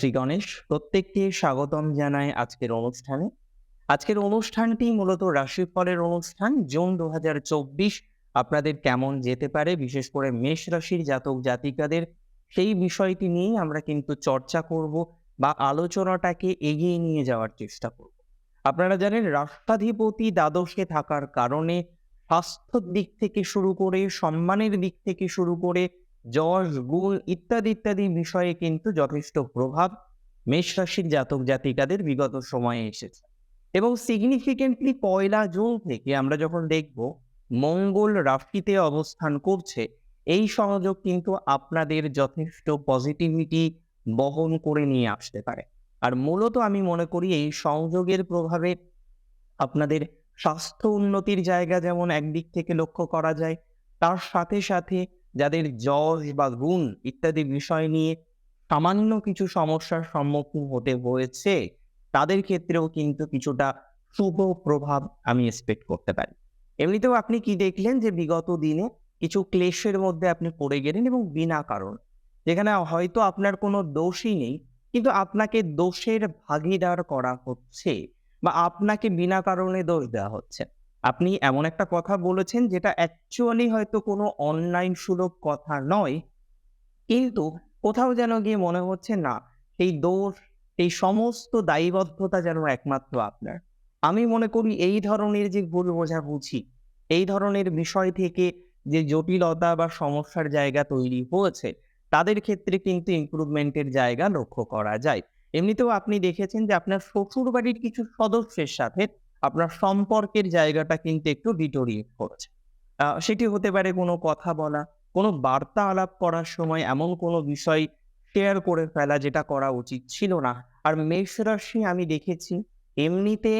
শ্রী গণেশ, প্রত্যেককে স্বাগতম জানাই আজকের অনুষ্ঠানে। আজকের অনুষ্ঠানটি মূলত রাশিফলের অনুষ্ঠান, জুন দু আপনাদের কেমন যেতে পারে, বিশেষ করে মেষ রাশির জাতক জাতিকাদের, সেই বিষয়টি নিয়ে আমরা কিন্তু চর্চা করব বা আলোচনাটাকে এগিয়ে নিয়ে যাওয়ার চেষ্টা করব। আপনারা জানেন, রাষ্ট্রাধিপতি দ্বাদশে থাকার কারণে স্বাস্থ্যর দিক থেকে শুরু করে, সম্মানের দিক থেকে শুরু করে যশ গুণ ইত্যাদি ইত্যাদি বিষয়ে কিন্তু যথেষ্ট প্রভাব মেষ রাশির জাতক জাতিকাদের বিগত সময়ে এসেছে। এবং সিগনিফিকেন্টলি পয়লা জুন থেকে আমরা যখন দেখব, মঙ্গল রাশিতে অবস্থান করছে, এই সংযোগ কিন্তু আপনাদের যথেষ্ট পজিটিভিটি বহন করে নিয়ে আসতে পারে। আর মূলত আমি মনে করি এই সংযোগের প্রভাবে আপনাদের স্বাস্থ্য উন্নতির জায়গা যেমন একদিক থেকে লক্ষ্য করা যায়, তার সাথে সাথে যাদের জজ বা গুণ ইত্যাদি বিষয় নিয়ে সামান্য কিছু সমস্যার সম্মুখীন হতে হয়েছে, তাদের ক্ষেত্রেও কিন্তু কিছুটা শুভ প্রভাব আমি এক্সপেক্ট করতে পারি। এমনিতেও আপনি কি দেখলেন যে বিগত দিনে কিছু ক্লেশের মধ্যে আপনি পড়ে গেলেন এবং বিনা কারণ? যেখানে হয়তো আপনার কোনো দোষই নেই, কিন্তু আপনাকে দোষের ভাগিদার করা হচ্ছে বা আপনাকে বিনা কারণে দোষ দেওয়া হচ্ছে। আপনি এমন একটা কথা বলেছেন যেটা অ্যাকচুয়ালি হয়তো কোনো অনলাইন সুলভ কথা নয়। কিন্তু কোথাও যেন গিয়ে মনে হচ্ছে, না, এই দোষ, এই সমস্ত দায়বদ্ধতা যেন একমাত্র আপনার। আমি মনে করি এই ধরনের যে ভুল বোঝাবুঝি, এই ধরনের বিষয় থেকে যে জটিলতা বা সমস্যার জায়গা তৈরি হয়েছে, তাদের ক্ষেত্রে কিন্তু ইমপ্রুভমেন্টের জায়গা লক্ষ্য করা যায়। এমনিতেও আপনি দেখেছেন যে আপনার শ্বশুর বাড়ির কিছু সদস্যের সাথে আপনার সম্পর্কের জায়গাটা কিন্তু একটু ডিটোরিয়েট করেছে। সেটি হতে পারে কোনো কথা বলা, কোনো বার্তা আলাপ করার সময় এমন কোনো বিষয় শেয়ার করে ফেলা যেটা করা উচিত ছিল না। আর মেষ রাশি আমি দেখেছি, এমনিতে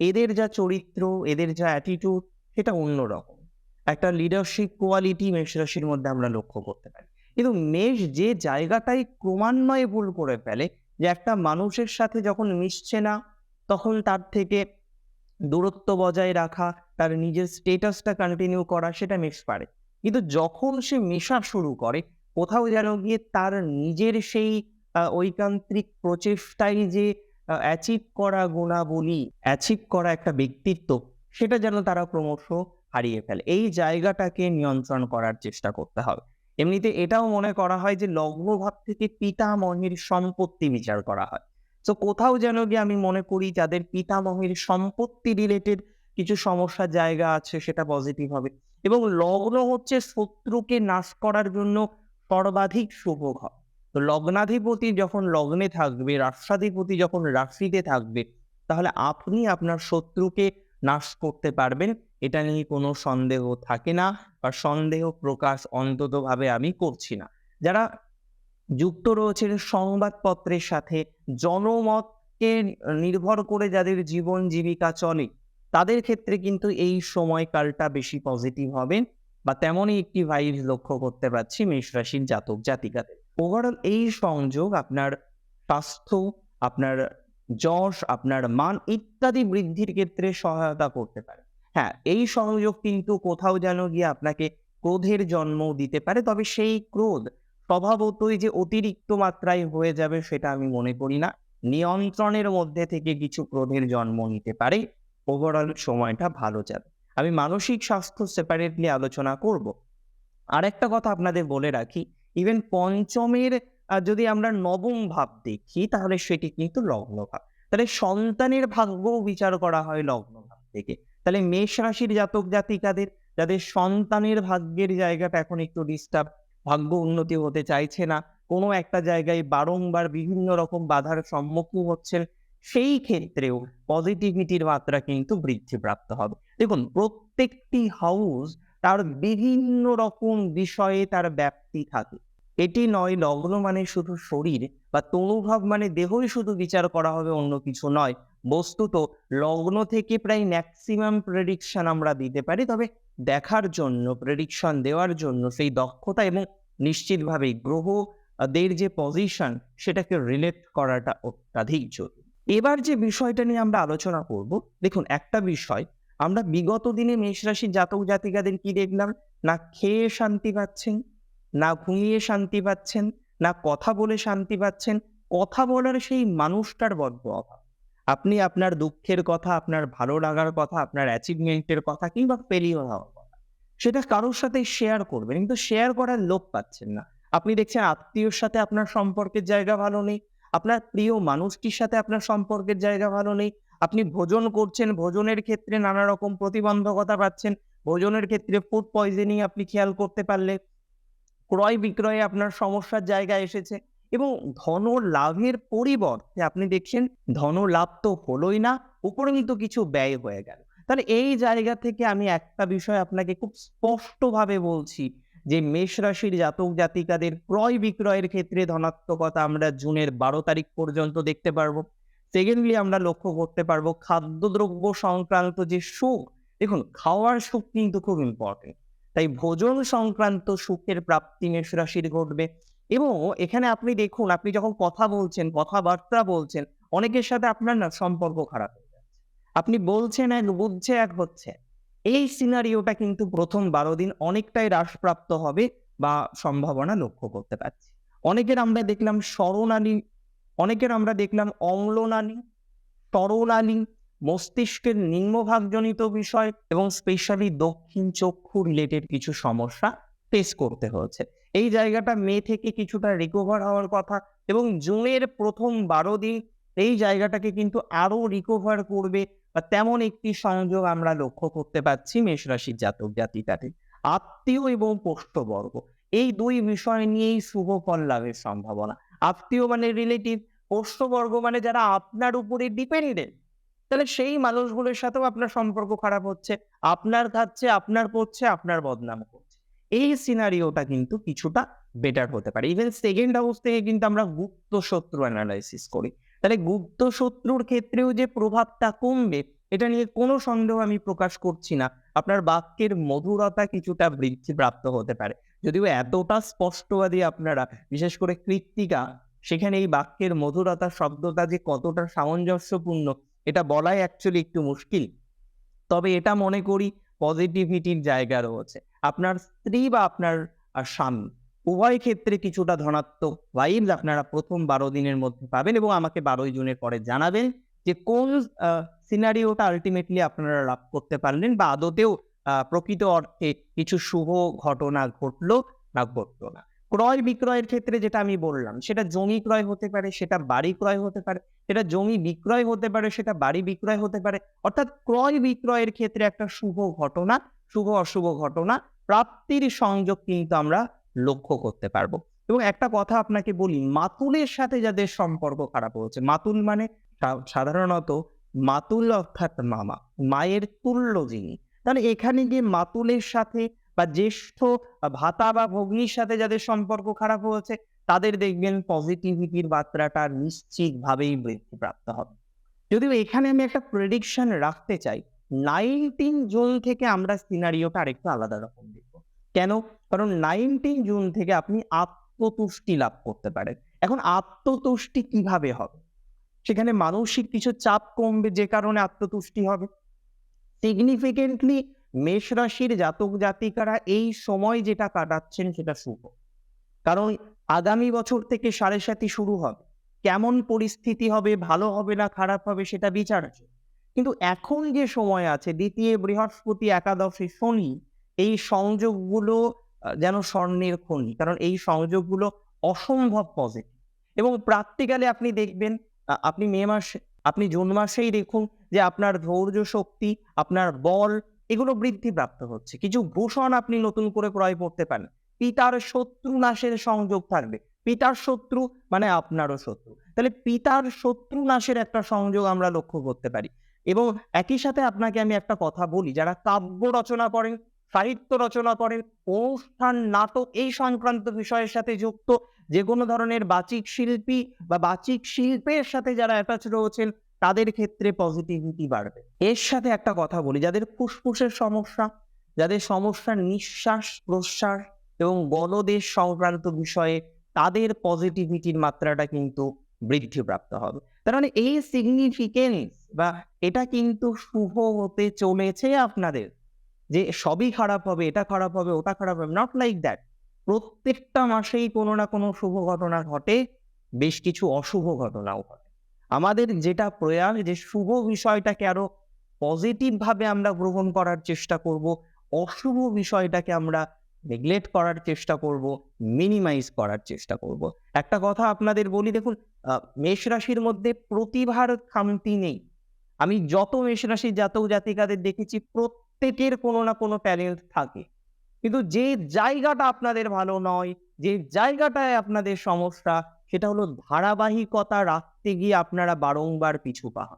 এদের যা চরিত্র, এদের যা অ্যাটিটিউড সেটা অন্যরকম একটা লিডারশিপ কোয়ালিটি মেষ রাশির মধ্যে আমরা লক্ষ্য করতে পারি। কিন্তু মেষ যে জায়গাটাই ক্রমান্বয়ে ভুল করে ফেলে, যে একটা মানুষের সাথে যখন মিশছে না, তখন তার থেকে দূরত্ব বজায় রাখা, তার নিজের স্টেটাসটা কন্টিনিউ করা, সেটা মেষ পারে কিন্তু যখন সে মেশা শুরু করে, কোথাও যেন গিয়ে তার নিজের সেই ঐকান্তিক প্রচেষ্টায় যে অ্যাচিভ করা গুণাবলী অ্যাচিভ করা একটা ব্যক্তিত্ব, সেটা যেন তারা ক্রমশ হারিয়ে ফেলে। এই জায়গাটাকে নিয়ন্ত্রণ করার চেষ্টা করতে হবে। এমনিতে এটাও মনে করা হয় যে লগ্নভাব থেকে পিতামহের সম্পত্তি বিচার করা হয়। তো কোথাও যেন গিয়ে আমি মনে করি যাদের পিতামহের সম্পত্তি রিলেটেড কিছু সমস্যার জায়গা আছে, সেটা পজিটিভ হবে। এবং লগ্ন হচ্ছে শত্রুকে নাশ করার জন্য সর্বাধিক শুভ ঘর তো লগ্নাধিপতি যখন লগ্নে থাকবে, রাষ্ট্রাধিপতি যখন রাশিতে থাকবে, তাহলে আপনি আপনার শত্রুকে নাশ করতে পারবেন। এটা নিয়ে কোনো সন্দেহ থাকে না বা সন্দেহ প্রকাশ অন্ততভাবে আমি করছি না। যারা যুক্ত রয়েছেন সংবাদপত্রের সাথে। জনমতকে নির্ভর করে যাদের জীবন জীবিকা চলে, তাদের ক্ষেত্রে কিন্তু এই সময়কালটা বেশি পজিটিভ হবে বা তেমনই একটি ভাইব লক্ষ্য করতে পারছি মেষ রাশির জাতক জাতিকাদের। ওভারঅল এই সংযোগ আপনার স্বাস্থ্য, আপনার যশ, আপনার মান ইত্যাদি বৃদ্ধির ক্ষেত্রে সহায়তা করতে পারে। হ্যাঁ এই সংযোগ কিন্তু কোথাও যেন গিয়ে আপনাকে ক্রোধের জন্ম দিতে পারে, তবে সেই ক্রোধ স্বভাবতই যে অতিরিক্ত মাত্রায় হয়ে যাবে সেটা আমি মনে করি না। নিয়ন্ত্রণের মধ্যে থেকে কিছু ক্রোধের জন্ম নিতে পারে। ওভারঅল সময়টা ভালো যাবে। আমি মানসিক স্বাস্থ্য সেপারেটলি আলোচনা করব। আরেকটা কথা আপনাদের বলে রাখি ইভেন পঞ্চমের যদি আমরা নবম ভাব দেখি, তাহলে সেটি কিন্তু লগ্ন ভাব। তাহলে সন্তানের ভাগ্যও বিচার করা হয় লগ্ন ভাব থেকে। তাহলে মেষ রাশির জাতক জাতিকাদের যাদের সন্তানের ভাগ্যের জায়গাটা এখন একটু ডিস্টার্ব ভাগ্য উন্নতি হতে চাইছে না। কোনো একটা জায়গায় বারংবার বিভিন্ন রকম বাধার সম্মুখীন হচ্ছেন, সেই ক্ষেত্রেও পজিটিভিটির মাত্রা কিন্তু বৃদ্ধিপ্রাপ্ত হবে। দেখুন, প্রত্যেকটি হাউস তার বিভিন্ন রকম বিষয়ে তার ব্যাপ্তি থাকে। এটি নয়, লগ্ন মানে শুধু শরীর বা তনুভাব মানে দেহই শুধু বিচার করা হবে, অন্য কিছু নয়। বস্তুত লগ্ন থেকে প্রায় ম্যাক্সিমাম প্রেডিকশন আমরা দিতে পারি, তবে দেখার জন্য প্রেডিকশন দেওয়ার জন্য সেই দক্ষতা এবং নিশ্চিতভাবে গ্রহ দের যে পজিশন সেটাকে রিলেট করাটা অত্যাধিক জরুরি। এবার যে বিষয়টা নিয়ে আমরা আলোচনা করব, দেখুন একটা বিষয়, আমরা বিগত দিনে মেষ রাশির জাতক জাতিকাদের কি দেখলাম? না খেয়ে শান্তি পাচ্ছেন, না ঘুমিয়ে শান্তি পাচ্ছেন, না কথা বলে শান্তি পাচ্ছেন, কথা বলার সেই মানুষটার বড্ড অভাব। আপনি আপনার দুঃখের কথা, আপনার ভালো লাগার কথা, আপনার অ্যাচিভমেন্টের কথা কিংবা ফেলিওর হওয়ার সেটা কারোর সাথে শেয়ার করবেন, কিন্তু শেয়ার করার লোক পাচ্ছেন না। আপনি দেখছেন আত্মীয়র সাথে আপনার সম্পর্কের জায়গা ভালো নেই, আপনার প্রিয় মানুষটির সাথে আপনার সম্পর্কের জায়গা ভালো নেই, আপনি ভোজন করছেন, ভোজনের ক্ষেত্রে নানা রকম প্রতিবন্ধকতা পাচ্ছেন, ভোজনের ক্ষেত্রে ফুড পয়জনিং আপনি খেয়াল করতে পারলে, ক্রয় বিক্রয়ে আপনার সমস্যার জায়গা এসেছে এবং ধন লাভের পরিবর্তে আপনি দেখছেন ধন লাভ তো হলোই না উপরে কিন্তু কিছু ব্যয় হয়ে গেল। তাহলে এই জায়গা থেকে আমি একটা বিষয় আপনাকে খুব স্পষ্টভাবে বলছি যে মেষ রাশির জাতক জাতিকাদের ক্রয় বিক্রয়ের ক্ষেত্রে ধনাত্মকতা আমরা জুনের বারো তারিখ পর্যন্ত দেখতে পারব। সেকেন্ডলি আমরা লক্ষ্য করতে পারব খাদ্যদ্রব্য সংক্রান্ত যে সুখ, দেখুন, খাওয়ার সুখ কিন্তু খুব ইম্পর্টেন্ট তাই ভোজন সংক্রান্ত সুখের প্রাপ্তি মেষ রাশির ঘটবে। এবং এখানে আপনি দেখুন, আপনি যখন কথা বলছেন, কথাবার্তা বলছেন, অনেকের সাথে আপনার না সম্পর্ক খারাপ। আপনি বলছেন এক বুঝছে এক হচ্ছে। এই সিনারিওটা কিন্তু প্রথম বারো দিন অনেকটাই হ্রাসপ্রাপ্ত হবে বা সম্ভাবনা লক্ষ্য করতে পারছি। অনেকের আমরা দেখলাম স্মরণালী অনেকের আমরা দেখলাম অম্লনালী তরলালী মস্তিষ্কের নিম্নভাগজনিত বিষয় এবং স্পেশালি দক্ষিণ চক্ষু রিলেটেড কিছু সমস্যা ফেস করতে হয়েছে। এই জায়গাটা মে থেকে কিছুটা রিকভার হওয়ার কথা এবং জুনের প্রথম বারো দিন এই জায়গাটাকে কিন্তু আরও রিকভার করবে বা তেমন একটি সংযোগ আমরা লক্ষ্য করতে পারছি মেষ রাশির জাতক জাতিকাতে। আত্মীয় এবং পোষ্ঠবর্গ, এই দুই বিষয় নিয়েই শুভ ফল লাভের সম্ভাবনা। আত্মীয় মানে রিলেটিভ পোষ্ঠবর্গ মানে যারা আপনার উপরে ডিপেন্ডেন্ট তাহলে সেই মানুষগুলোর সাথেও আপনার সম্পর্ক খারাপ হচ্ছে, আপনার খাচ্ছে, আপনার পড়ছে আপনার বদনাম করছে। এই সিনারিওটা কিন্তু কিছুটা বেটার হতে পারে। ইভেন সেকেন্ড হাউস থেকে কিন্তু আমরা গুপ্ত শত্রু অ্যানালাইসিস করি। তাহলে গুপ্ত শত্রুর ক্ষেত্রেও যে প্রভাবটা কমবে, এটা নিয়ে কোনো সন্দেহ আমি প্রকাশ করছি না। আপনার বাক্যের মধুরতা কিছুটা বৃদ্ধি প্রাপ্ত হতে পারে। যদিও এতটা স্পষ্টবাদী আপনারা, বিশেষ করে কৃত্তিকা, সেখানে এই বাক্যের মধুরতা শব্দটা যে কতটা সামঞ্জস্যপূর্ণ, এটা বলাই অ্যাকচুয়ালি একটু মুশকিল। তবে এটা মনে করি পজিটিভিটির জায়গা রয়েছে। আপনার স্ত্রী বা আপনার স্বামী উভয় ক্ষেত্রে কিছুটা ধনাত্মক ভাইবস আপনারা প্রথম বারো দিনের মধ্যে পাবেন এবং আমাকে বারোই জুনের পরে জানাবেন যে কোন সিনারিওটা আলটিমেটলি আপনারা লাভ করতে পারলেন বা আদতেও প্রকৃত অর্থে কিছু শুভ ঘটনা ঘটলো না ঘটলো না। ক্রয় বিক্রয়ের ক্ষেত্রে যেটা আমি বললাম, সেটা জমি ক্রয় হতে পারে, সেটা বাড়ি ক্রয় হতে পারে, সেটা জমি বিক্রয় হতে পারে, সেটা বাড়ি বিক্রয় হতে পারে, অর্থাৎ ক্রয় বিক্রয়ের ক্ষেত্রে একটা শুভ ঘটনা, শুভ অশুভ ঘটনা, প্রাপ্তির সংযোগ কিন্তু আমরা লক্ষ্য করতে পারব। এবং একটা কথা আপনাকে বলি, মাতুলের সাথে যাদের সম্পর্ক খারাপ হচ্ছে মাতুল মানে সাধারণত মাতুল অর্থাৎ মামা, মায়ের তুল্য যিনি। তাহলে এখানে গিয়ে মাতুলের সাথে বা জ্যেষ্ঠ ভাতা বা ভগ্নির সাথে যাদের সম্পর্ক খারাপ হয়েছে, তাদের দেখবেন পজিটিভিটির মাত্রাটা নিশ্চিতভাবেই বৃদ্ধিপ্রাপ্ত হবে। যদিও এখানে আমি একটা প্রেডিকশন রাখতে চাই নাইনটিন জোন থেকে আমরা সিনারিওটা আরেকটু আলাদা রকম দেখব। কেন? কারণ নাইনটিন জুন থেকে আপনি আত্মতুষ্টি লাভ করতে পারেন। এখন আত্মতুষ্টি কীভাবে হবে? সেখানে মানসিক কিছু চাপ কমবে যে কারণে আত্মতুষ্টি হবে। সিগনিফিকেন্টলি মেষ রাশির জাতক জাতিকারা এই সময় যেটা কাটাচ্ছেন সেটা শুভ। কারণ আগামী বছর থেকে সাড়ে সাতি শুরু হবে। কেমন পরিস্থিতি হবে, ভালো হবে না, খারাপ হবে সেটা বিচার্য কিন্তু এখন যে সময় আছে, দ্বিতীয় বৃহস্পতি, একাদশী, শনি এই সংযোগগুলো যেন স্বর্ণের খনি। কারণ এই সংযোগগুলো অসম্ভব পজিটিভ এবং প্র্যাকটিক্যালি আপনি দেখবেন আপনি মে মাসে, আপনি জুন মাসেই দেখুন যে আপনার ধৈর্য শক্তি, আপনার বল, এগুলো বৃদ্ধি প্রাপ্ত হচ্ছে। কিছু ভূষণ আপনি নতুন করে ক্রয় করতে পারেন। পিতার শত্রু নাশের সংযোগ থাকবে। পিতার শত্রু মানে আপনারও শত্রু। তাহলে পিতার শত্রু নাশের একটা সংযোগ আমরা লক্ষ্য করতে পারি। এবং একই সাথে আপনাকে আমি একটা কথা বলি, যারা কাব্য রচনা করেন সাহিত্য রচনা করেন। অনুষ্ঠান, নাটক এই সংক্রান্ত বিষয়ের সাথে যুক্ত। যে কোনো ধরনের বাচিক শিল্পী বা বাচিক শিল্পের সাথে যারা অ্যাটাচ রয়েছেন, তাদের ক্ষেত্রে পজিটিভিটি বাড়বে। এর সাথে একটা কথা বলি, যাদের ফুসফুসের সমস্যা, যাদের সমস্যা নিঃশ্বাস প্রশ্বাস এবং গলদেশ সংক্রান্ত বিষয়ে তাদের পজিটিভিটির মাত্রাটা কিন্তু বৃদ্ধিপ্রাপ্ত হবে। তার মানে এই সিগনিফিকেন্স বা এটা কিন্তু শুভ হতে চলেছে আপনাদের। যে সবই খারাপ হবে, এটা খারাপ হবে, ওটা খারাপ হবে নট লাইক দ্যাট প্রত্যেকটা মাসেই কোনো না কোনো শুভ ঘটনা ঘটে, বেশ কিছু অশুভ ঘটনাও ঘটে। আমাদের যেটা প্রয়াস, যে শুভ বিষয়টাকে আরও পজিটিভ ভাবে আমরা গ্রহণ করার চেষ্টা করব, অশুভ বিষয়টাকে আমরা নেগলেক্ট করার চেষ্টা করব মিনিমাইজ করার চেষ্টা করব। একটা কথা আপনাদের বলি, দেখুন মেষ রাশির মধ্যে প্রতিভার খামতি নেই। আমি যত মেষ রাশির জাতক জাতিকাদের দেখেছি প্রত্যেকের কোনো না কোনো ট্যালেন্ট থাকে। কিন্তু যে জায়গাটা আপনাদের ভালো নয়, যে জায়গাটায় আপনাদের সমস্যা, সেটা হলো ধারাবাহিকতা রাখতে গিয়ে আপনারা বারংবার পিছু পান।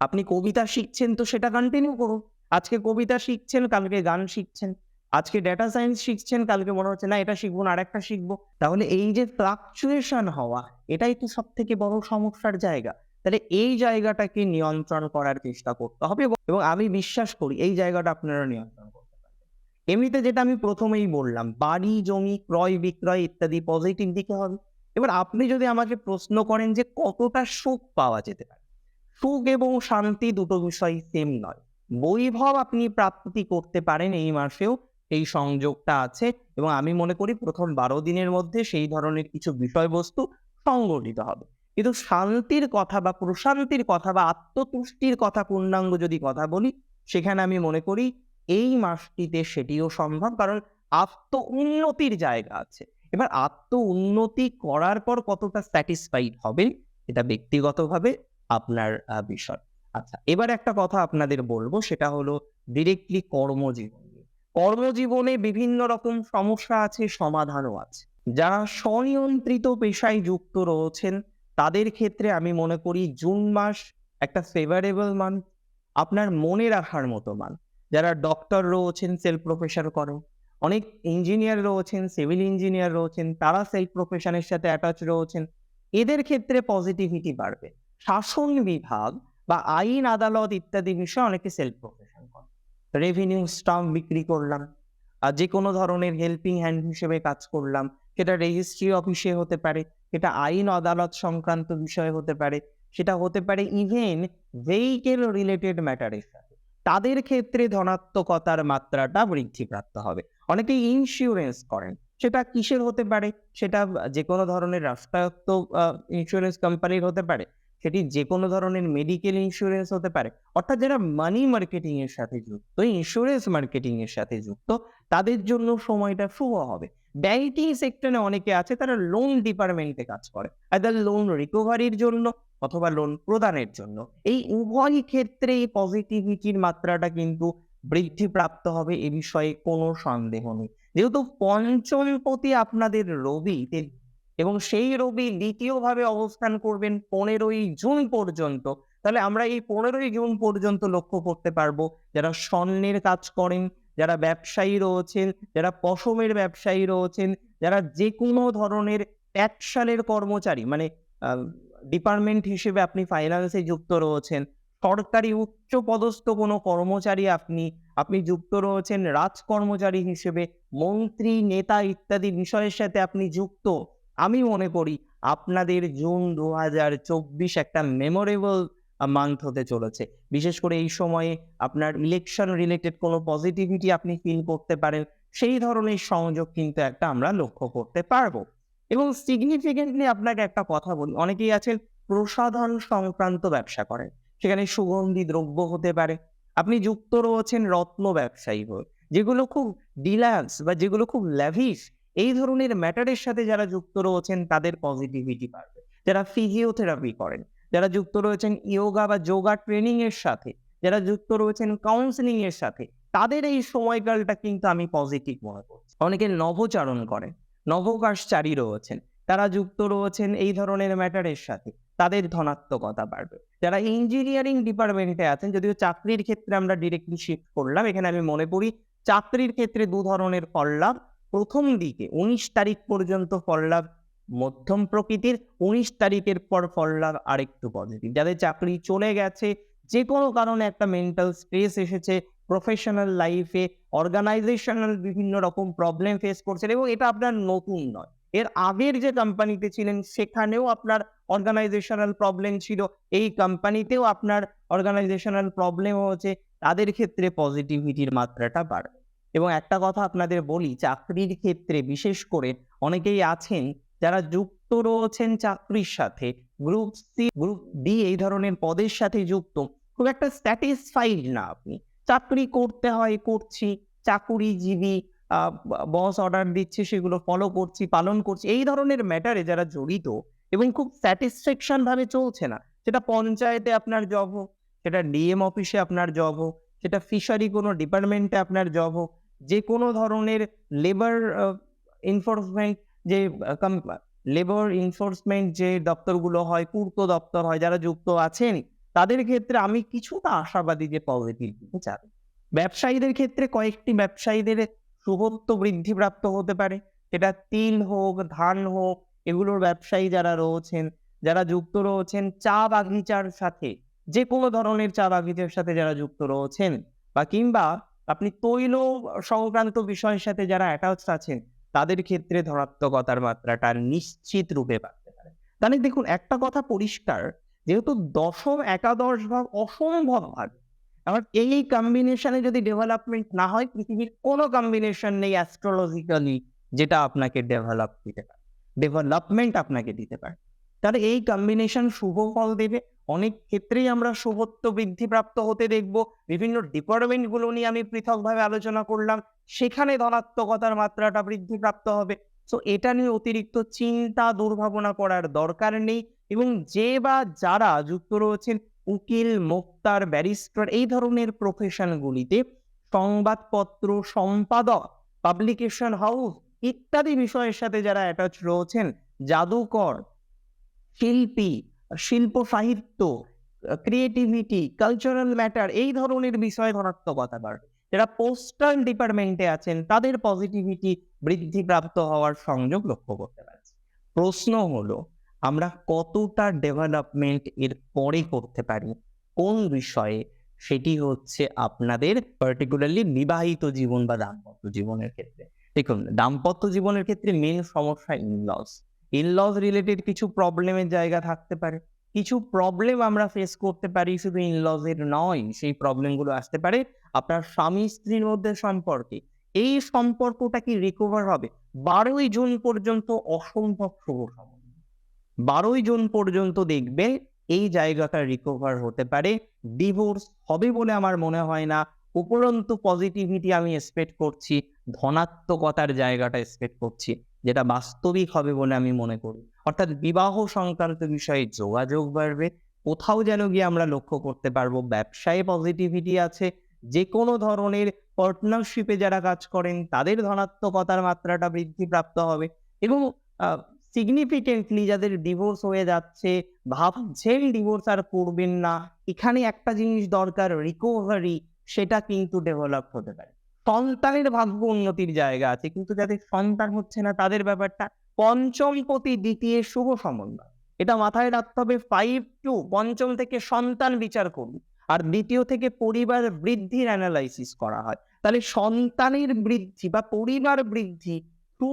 আপনি কবিতা শিখছেন তো সেটা কন্টিনিউ করুন। আজকে কবিতা শিখছেন, কালকে গান শিখছেন। আজকে ডেটা সায়েন্স শিখছেন, কালকে মনে হচ্ছে না এটা শিখব না আরেকটা শিখব। তাহলে এই যে ফ্লাকচুয়েশন হওয়া, এটাই তো সব থেকে বড় সমস্যার জায়গা। তাহলে এই জায়গাটাকে নিয়ন্ত্রণ করার চেষ্টা করতে হবে এবং- আমি বিশ্বাস করি এই জায়গাটা আপনারা নিয়ন্ত্রণ করতে পারবেন। এমনিতে যেটা আমি প্রথমেই বললাম, বাড়ি, জমি, ক্রয়, বিক্রয় ইত্যাদি পজিটিভ দিকে হবে। এবার আপনি যদি আমাকে প্রশ্ন করেন যে কতটা সুখ পাওয়া যেতে পারে? সুখ এবং শান্তি দুটো বিষয় সেম নয়। বৈভব আপনি প্রাপ্তি করতে পারেন এই মাসেও, এই সংযোগটা আছে এবং আমি মনে করি প্রথম বারো দিনের মধ্যে সেই ধরনের কিছু বিষয়বস্তু সংগঠিত হবে। কিন্তু শান্তির কথা বা প্রশান্তির কথা বা আত্মতুষ্টির কথা পূর্ণাঙ্গ যদি কথা বলি, সেখানে আমি মনে করি এই মাসটিতে সেটিও সম্ভব। কারণ আত্ম উন্নতির জায়গা আছে। এবার আত্ম উন্নতি করার পর কতটা স্যাটিসফাইড হবেন, এটা ব্যক্তিগতভাবে আপনার বিষয়। আচ্ছা এবার একটা কথা আপনাদের বলব, সেটা হলো ডিরেক্টলি কর্মজীবন। কর্মজীবনে বিভিন্ন রকম সমস্যা আছে, সমাধানও আছে। যারা স্বনিয়ন্ত্রিত পেশায় যুক্ত রয়েছেন তাদের ক্ষেত্রে আমি মনে করি জুন মাস একটা ফেভারেবল মান্থ আপনার মনে রাখার মতো মান যারা ডক্টর রয়েছেন সেলফ প্রফেশন করো, অনেক ইঞ্জিনিয়ার রয়েছেন সিভিল ইঞ্জিনিয়ার রয়েছেন, তারা সেলফ প্রফেশনের সাথে অ্যাটাচ রয়েছেন। এদের ক্ষেত্রে পজিটিভিটি বাড়বে। শাসন বিভাগ বা আইন, আদালত ইত্যাদি বিষয়ে অনেকে সেলফ প্রফেশন করে। রেভিনিউ স্টাম্প বিক্রি করলাম আর যে কোনো ধরনের হেল্পিং হ্যান্ড হিসেবে কাজ করলাম, সেটা রেজিস্ট্রি অফিসে হতে পারে। সেটা আইন আদালত সংক্রান্ত বিষয় হতে পারে, সেটা হতে পারে ইভেন ভেহিকেল রিলেটেড ম্যাটারের সাথে তাদের ক্ষেত্রে ধনাত্মকতার মাত্রাটা বৃদ্ধি বৃদ্ধিপ্রাপ্ত হবে। অনেকে ইন্স্যুরেন্স করেন, সেটা কিসের হতে পারে? সেটা যে কোনো ধরনের রাষ্ট্রায়ত্ত ইন্স্যুরেন্স কোম্পানির হতে পারে, সেটি যে কোনো ধরনের মেডিকেল ইন্স্যুরেন্স হতে পারে, অর্থাৎ যারা মানি মার্কেটিং এর সাথে যুক্ত ইন্স্যুরেন্স মার্কেটিং এর সাথে যুক্ত, তাদের জন্য সময়টা শুভ হবে। ব্যাংকিং সেক্টরে অনেকে আছে, তারা লোন ডিপার্টমেন্টে কাজ করে। আইদার লোন রিকভারির জন্য অথবা লোন প্রদানের জন্য। এই উভয় ক্ষেত্রে এই পজিটিভিটির মাত্রাটা কিন্তু বৃদ্ধিপ্রাপ্ত হবে এ বিষয়ে কোনো সন্দেহ নেই। যেহেতু পঞ্চমপতি আপনাদের রবি এবং সেই রবি দ্বিতীয়ভাবে অবস্থান করবেন পনেরোই জুন পর্যন্ত। তাহলে আমরা এই পনেরোই জুন পর্যন্ত লক্ষ্য করতে পারব, যারা স্বর্ণের কাজ করেন যারা ব্যবসায়ী রয়েছেন, যারা পশমের ব্যবসায়ী রয়েছেন, যারা যে কোনো ধরনের ট্যাক্সালের কর্মচারী মানে ডিপার্টমেন্ট হিসেবে আপনি ফাইন্যান্সে যুক্ত রয়েছেন, সরকারি উচ্চ পদস্থ কোনো কর্মচারী আপনি আপনি যুক্ত রয়েছেন রাজ কর্মচারী হিসেবে, মন্ত্রী, নেতা ইত্যাদি বিষয়ের সাথে আপনি যুক্ত, আমি মনে করি আপনাদের জুন দু হাজার চব্বিশ একটা মেমোরেবল মান্থ হতে চলেছে। বিশেষ করে এই সময়ে আপনার ইলেকশন রিলেটেড কোনো পজিটিভিটি আপনি ফিল করতে পারেন, সেই ধরনের সংযোগ কিন্তু একটা আমরা লক্ষ্য করতে পারব। এবং সিগনিফিকেন্টলি আপনাকে একটা কথা বলি, অনেকেই আছেন প্রসাধন সংক্রান্ত ব্যবসা করেন, সেখানে সুগন্ধি দ্রব্য হতে পারে, আপনি যুক্ত রয়েছেন রত্ন ব্যবসায়ী হয়ে, যেগুলো খুব ডিলাক্স বা যেগুলো খুব ল্যাভিশ এই ধরনের ম্যাটারের সাথে যারা যুক্ত রয়েছেন তাদের পজিটিভিটি বাড়বে। যারা ফিজিওথেরাপি করেন যারা যুক্ত রয়েছেন ইয়োগা বা যোগা ট্রেনিং এর সাথে, যারা যুক্ত রয়েছেন কাউন্সিলিং এর সাথে, তাদের এই সময়কালটা কিন্তু আমি পজিটিভ মনে করছি। অনেকে নভোচারণ করেন, নবকাশচারী রয়েছেন, তারা যুক্ত রয়েছেন এই ধরনের ম্যাটারের সাথে, তাদের ধনাত্মকতা বাড়বে। যারা ইঞ্জিনিয়ারিং ডিপার্টমেন্টে আছেন, যদিও চাকরির ক্ষেত্রে আমরা ডিরেক্টলি শিফট করলাম, এখানে আমি মনে করি চাকরির ক্ষেত্রে দু ধরনের ফল লাভ। প্রথম দিকে উনিশ তারিখ পর্যন্ত ফল লাভ মধ্যম প্রকৃতির উনিশ তারিখের পর ফল লাভ আরেকটু পজিটিভ যাদের চাকরি চলে গেছে, যে কোনো কারণে একটা মেন্টাল স্ট্রেস এসেছে প্রফেশনাল লাইফে অর্গানাইজেশনাল বিভিন্ন রকম প্রবলেম ফেস করছেন এবং এটা আপনার নতুন নয়। এর আগের যে কোম্পানিতে ছিলেন, সেখানেও আপনার অর্গানাইজেশনাল প্রবলেম ছিল। এই কোম্পানিতেও আপনার অর্গানাইজেশনাল প্রবলেম হচ্ছে তাদের ক্ষেত্রে পজিটিভিটির মাত্রাটা বাড়বে এবং একটা কথা আপনাদের বলি, চাকরির ক্ষেত্রে বিশেষ করে অনেকেই আছেন যারা যুক্ত রয়েছেন চাকরির সাথে গ্রুপ সি গ্রুপ ডি এই ধরনের পদের সাথে যুক্ত, খুব একটা স্যাটিসফাইড না আপনি। চাকরি করতে হয়, করছি, চাকুরিজীবী বস অর্ডার দিচ্ছে, সেগুলো ফলো করছি, পালন করছি, এই ধরনের ম্যাটারে যারা জড়িত এবং খুব স্যাটিসফ্যাকশন ভাবে চলছে না, সেটা পঞ্চায়েতে আপনার জব হোক, সেটা ডিএম অফিসে আপনার জব হোক, সেটা ফিশারি কোনো ডিপার্টমেন্টে আপনার জব হোক যে কোনো ধরনের লেবার এনফোর্সমেন্ট যে লেবার এনফোর্সমেন্ট যে দপ্তরগুলো হয়, পূর্ত দপ্তর হয়, যারা যুক্ত আছেন, তাদের ক্ষেত্রে আমি কিছুটা আশাবাদী যে পজিটিভ দিকে যাবে ব্যবসায়ীদের ক্ষেত্রে কয়েকটি ব্যবসায়ীদের শুভত্ব বৃদ্ধিপ্রাপ্ত হতে পারে। সেটা তিল হোক, ধান হোক, এগুলোর ব্যবসায়ী যারা রয়েছেন, যারা যুক্ত রয়েছেন, চা বাগিচার সাথে যে কোনো ধরনের চা বাগিচার সাথে যারা যুক্ত রয়েছেন, বা কিংবা আপনি তৈল সংক্রান্ত বিষয়ের সাথে যারা অ্যাটাচ আছেন তাদের ক্ষেত্রে ধনাত্মকতার মাত্রাটা নিশ্চিত রূপে বাড়তে পারে। তাহলে দেখুন, একটা কথা পরিষ্কার, যেহেতু দশম একাদশ ভাগ অসম্ভব ভাগ আমার এই কম্বিনেশনে যদি ডেভেলপমেন্ট না হয়, পৃথিবীর কোনো কম্বিনেশন নেই অ্যাস্ট্রোলজিক্যালি যেটা আপনাকে ডেভেলপ দিতে পারে ডেভেলপমেন্ট আপনাকে দিতে পারে। তাহলে এই কম্বিনেশন শুভ ফল দেবে অনেক ক্ষেত্রেই আমরা শুভত্ব বৃদ্ধিপ্রাপ্ত হতে দেখব। বিভিন্ন ডিপার্টমেন্টগুলো নিয়ে আমি পৃথকভাবে আলোচনা করলাম। সেখানে ধনাত্মকতার মাত্রাটা বৃদ্ধিপ্রাপ্ত হবে। তো এটা নিয়ে অতিরিক্ত চিন্তা, দুর্ভাবনা করার দরকার নেই এবং যে বা যারা যুক্ত রয়েছেন, উকিল, মোক্তার, ব্যারিস্টার, এই ধরনের প্রফেশনগুলিতে সংবাদপত্র, সম্পাদক পাবলিকেশন হাউস ইত্যাদি বিষয়ের সাথে যারা অ্যাটাচ রয়েছেন, জাদুকর, শিল্পী শিল্প, সাহিত্য ক্রিয়েটিভিটি কালচারাল ম্যাটার এই ধরনের বিষয়ে ধনাত্মকতা বাড়বে যারা পোস্টাল ডিপার্টমেন্টে আছেন, তাদের পজিটিভিটি বৃদ্ধিপ্রাপ্ত হওয়ার সংযোগ লক্ষ্য করতে পারছি। প্রশ্ন হলো, আমরা কতটা ডেভেলপমেন্ট এর পরে করতে পারি? কোন বিষয়ে? সেটি হচ্ছে আপনাদের পার্টিকুলারলি বিবাহিত জীবন বা দাম্পত্য জীবনের ক্ষেত্রে। দেখুন, দাম্পত্য জীবনের ক্ষেত্রে মেন সমস্যা ইনলস ইনলস রিলেটেড কিছু প্রবলেমের জায়গা থাকতে পারে। কিছু প্রবলেম আমরা ফেস করতে পারি, শুধু ইনলজের নয়, সেই প্রবলেমগুলো আসতে পারে আপনার স্বামী স্ত্রীর মধ্যে সম্পর্কে। এই সম্পর্কটা কি রিকভার হবে? বারোই জুন পর্যন্ত অসম্ভব শুভ বারোই জুন পর্যন্ত দেখবে এই জায়গাটা রিকভার হতে পারে। ডিভোর্স হবে বলে আমার মনে হয় না। উপরন্তু পজিটিভিটি আমি এক্সপেক্ট করছি, ধনাত্মকতার জায়গাটা এক্সপেক্ট করছি। যেটা বাস্তবিক হবে বলে আমি মনে করি। অর্থাৎ বিবাহ সংক্রান্ত বিষয়ে যোগাযোগ বাড়বে, কোথাও যেন গিয়ে আমরা লক্ষ্য করতে পারব ব্যবসায় পজিটিভিটি আছে যে কোনো ধরনের পার্টনারশিপে যারা কাজ করেন, তাদের ধনাত্মকতার মাত্রাটা বৃদ্ধিপ্রাপ্ত হবে এবং সিগনিফিকেন্টলি যাদের ডিভোর্স হয়ে যাচ্ছে, ভাবছেন ডিভোর্স আর করবেন না, এখানে একটা জিনিস দরকার রিকভারি সেটা কিন্তু ডেভেলপ হতে পারে। সন্তানের ভাগ্য উন্নতির জায়গা আছে, কিন্তু যাদের সন্তান হচ্ছে না, তাদের ব্যাপারটা পঞ্চম প্রতি দ্বিতীয় শুভ সমন্বয়। এটা মাথায় রাখতে হবে ফাইভ টু পঞ্চম থেকে সন্তান বিচার করুন, আর দ্বিতীয় থেকে পরিবার বৃদ্ধির অ্যানালাইসিস করা হয়। তাহলে সন্তানের বৃদ্ধি বা পরিবার বৃদ্ধি টু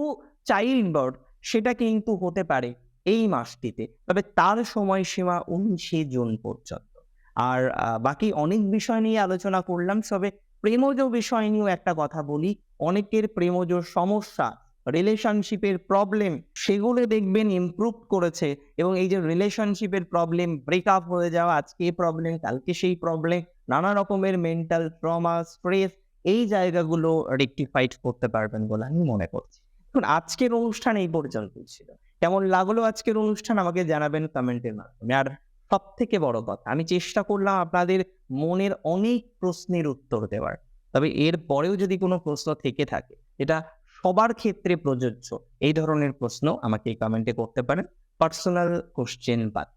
চাইল্ড বার্থ সেটা কিন্তু হতে পারে এই মাসটিতে। তবে তার সময়সীমা উনিশে জুন পর্যন্ত। আর বাকি অনেক বিষয় নিয়ে আলোচনা করলাম তবে প্রেমজ বিষয় নিয়েও একটা কথা বলি। অনেকের প্রেমজ সমস্যা রিলেশনশিপের প্রবলেম সেগুলো দেখবেন ইমপ্রুভ করেছে এবং এই যে রিলেশনশিপের প্রবলেম ব্রেকআপ হয়ে যাওয়া, আজকে প্রবলেম কালকে সেই প্রবলেম নানা রকমের মেন্টাল ট্রমা স্ট্রেস এই জায়গাগুলো রেকটিফাইড করতে পারবেন বলে আমি মনে করছি। এখন আজকের অনুষ্ঠান এই পর্যন্তই ছিল। কেমন লাগল আজকের অনুষ্ঠান আমাকে জানাবেন কমেন্টের মাধ্যমে। আর সব থেকে বড় কথা। আমি চেষ্টা করলাম আপনাদের মনের অনেক প্রশ্নের উত্তর দেওয়ার। তবে এর পরেও যদি কোনো প্রশ্ন থেকে থাকে, এটা সবার ক্ষেত্রে প্রযোজ্য। এই ধরনের প্রশ্ন আমাকে কমেন্টে করতে পারেন। পার্সোনাল কোশ্চেন বাদ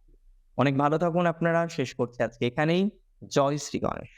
অনেক ভালো থাকুন আপনারা। শেষ করছি আজকে এখানেই। জয় শ্রী গণেশ।